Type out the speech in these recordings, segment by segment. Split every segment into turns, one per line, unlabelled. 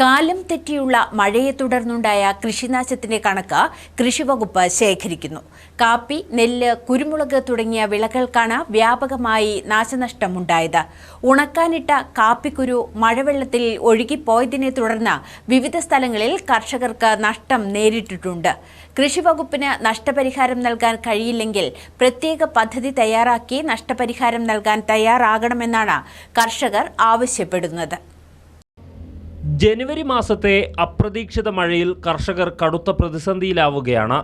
കാലം തെറ്റിയുള്ള മഴയെ തുടർന്നുണ്ടായ കൃഷിനാശത്തിന്റെ കണക്ക് കൃഷിവകുപ്പ് ശേഖരിക്കുന്നു. കാപ്പി നെല്ല് കുരുമുളക് തുടങ്ങിയ വിളകൾക്കാണ് വ്യാപകമായി നാശനഷ്ടമുണ്ടായത്. ഉണക്കാനിട്ട കാപ്പിക്കുരു മഴവെള്ളത്തിൽ ഒഴുകിപ്പോയതിനെ തുടർന്ന് വിവിധ സ്ഥലങ്ങളിൽ കർഷകർക്ക് നഷ്ടം നേരിട്ടിട്ടുണ്ട്. കൃഷിവകുപ്പിന് നഷ്ടപരിഹാരം നൽകാൻ കഴിയില്ലെങ്കിൽ പ്രത്യേക പദ്ധതി തയ്യാറാക്കി നഷ്ടപരിഹാരം നൽകാൻ തയ്യാറാകണമെന്നാണ് കർഷകർ ആവശ്യപ്പെടുന്നത്.
ജനുവരി മാസത്തെ അപ്രതീക്ഷിത മഴയിൽ കർഷകർ കടുത്ത പ്രതിസന്ധിയിലാവുകയാണ്.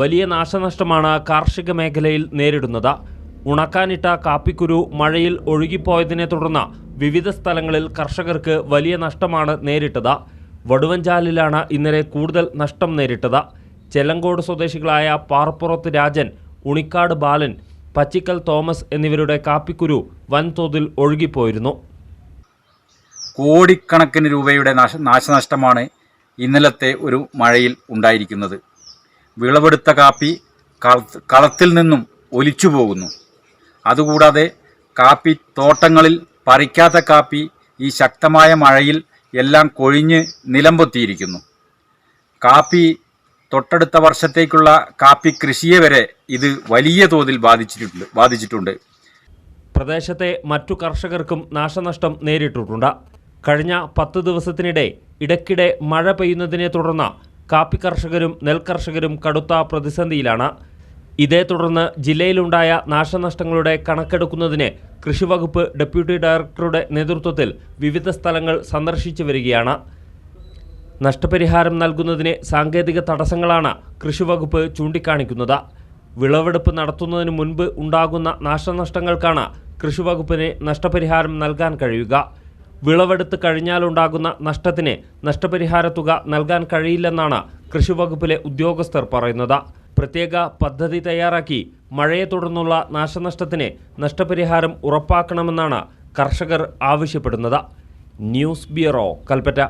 വലിയ നാശനഷ്ടമാണ് കാർഷിക മേഖലയിൽ നേരിടുന്നത്. ഉണക്കാനിട്ട കാപ്പിക്കുരു മഴയിൽ ഒഴുകിപ്പോയതിനെ തുടർന്ന് വിവിധ സ്ഥലങ്ങളിൽ കർഷകർക്ക് വലിയ നഷ്ടമാണ് നേരിട്ടത്. വടുവഞ്ചാലിലാണ് ഇന്നലെ കൂടുതൽ നഷ്ടം നേരിട്ടത്. ചെല്ലങ്കോട് സ്വദേശികളായ പാർപ്പുറത്ത് രാജൻ ഉണിക്കാട് ബാലൻ പച്ചിക്കൽ തോമസ് എന്നിവരുടെ കാപ്പിക്കുരു വൻതോതിൽ ഒഴുകിപ്പോയിരുന്നു.
കോടിക്കണക്കിന് രൂപയുടെ നാശ നാശനഷ്ടമാണ് ഇന്നലത്തെ ഒരു മഴയിൽ ഉണ്ടായിരിക്കുന്നത്. വിളവെടുത്ത കാപ്പി കളത്തിൽ നിന്നും ഒലിച്ചു പോകുന്നു. അതുകൂടാതെ കാപ്പി തോട്ടങ്ങളിൽ പറിക്കാത്ത കാപ്പി ഈ ശക്തമായ മഴയിൽ എല്ലാം കൊഴിഞ്ഞ് നിലംപൊത്തിയിരിക്കുന്നു. കാപ്പി തൊട്ടടുത്ത വർഷത്തേക്കുള്ള കാപ്പി കൃഷിയെ വരെ ഇത് വലിയ തോതിൽ ബാധിച്ചിട്ടുണ്ട് ബാധിച്ചിട്ടുണ്ട്.
പ്രദേശത്തെ മറ്റു കർഷകർക്കും നാശനഷ്ടം നേരിട്ടിട്ടുണ്ട്. കഴിഞ്ഞ പത്ത് ദിവസത്തിനിടെ ഇടയ്ക്കിടെ മഴ പെയ്യുന്നതിനെ തുടർന്ന് കാപ്പി കർഷകരും നെൽകർഷകരും കടുത്ത പ്രതിസന്ധിയിലാണ്. ഇതേ തുടർന്ന് ജില്ലയിലുണ്ടായ നാശനഷ്ടങ്ങളുടെ കണക്കെടുക്കുന്നതിന് കൃഷിവകുപ്പ് ഡെപ്യൂട്ടി ഡയറക്ടറുടെ നേതൃത്വത്തിൽ വിവിധ സ്ഥലങ്ങൾ സന്ദർശിച്ചു വരികയാണ്. നഷ്ടപരിഹാരം നൽകുന്നതിന് സാങ്കേതിക തടസ്സങ്ങളാണ് കൃഷിവകുപ്പ് ചൂണ്ടിക്കാണിക്കുന്നത്. വിളവെടുപ്പ് നടത്തുന്നതിന് മുൻപ് ഉണ്ടാകുന്ന നാശനഷ്ടങ്ങൾക്കാണ് കൃഷിവകുപ്പിന് നഷ്ടപരിഹാരം നൽകാൻ കഴിയുക. വിളവെടുത്ത് കഴിഞ്ഞാലുണ്ടാകുന്ന നഷ്ടത്തിന് നഷ്ടപരിഹാര തുക നൽകാൻ കഴിയില്ലെന്നാണ് കൃഷിവകുപ്പിലെ ഉദ്യോഗസ്ഥർ പറയുന്നത്. പ്രത്യേക പദ്ധതി തയ്യാറാക്കി മഴയെ തുടർന്നുള്ള നാശനഷ്ടത്തിന് നഷ്ടപരിഹാരം ഉറപ്പാക്കണമെന്നാണ് കർഷകർ ആവശ്യപ്പെടുന്നത്. News bureau Kalpetta.